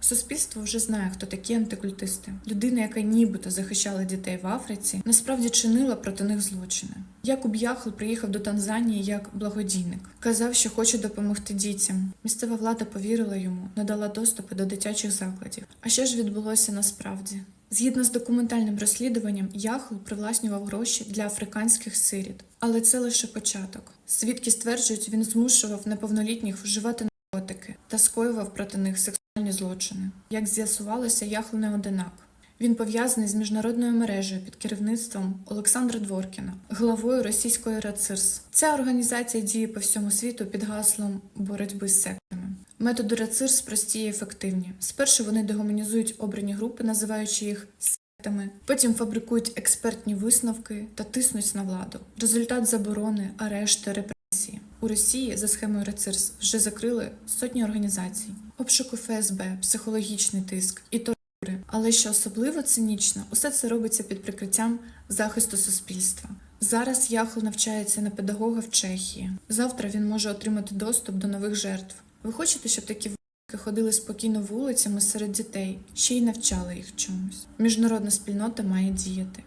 Суспільство вже знає, хто такі антикультисти. Людина, яка нібито захищала дітей в Африці, насправді чинила проти них злочини. Якуб Яхл приїхав до Танзанії як благодійник. Казав, що хоче допомогти дітям. Місцева влада повірила йому, надала доступи до дитячих закладів. А що ж відбулося насправді? Згідно з документальним розслідуванням, Яхл привласнював гроші для африканських сиріт, але це лише початок. Свідки стверджують, він змушував неповнолітніх вживати наркотики та скоював проти них сексуальні злочини. Як з'ясувалося, Яхл не одинак. Він пов'язаний з міжнародною мережею під керівництвом Олександра Дворкіна, главою російської РАЦИРС. Ця організація діє по всьому світу під гаслом боротьби з сектами. Методи РАЦИРС прості і ефективні. Спершу вони дегуманізують обрані групи, називаючи їх сектами, потім фабрикують експертні висновки та тиснуть на владу. Результат заборони, арешти, репресії. У Росії за схемою РАЦИРС вже закрили сотні організацій, обшуку ФСБ, психологічний тиск і тортури. Але що особливо цинічно, усе це робиться під прикриттям захисту суспільства. Зараз Яхл навчається на педагога в Чехії. Завтра він може отримати доступ до нових жертв. Ви хочете, щоб такі в**ки ходили спокійно вулицями серед дітей, ще й навчали їх чомусь. Міжнародна спільнота має діяти.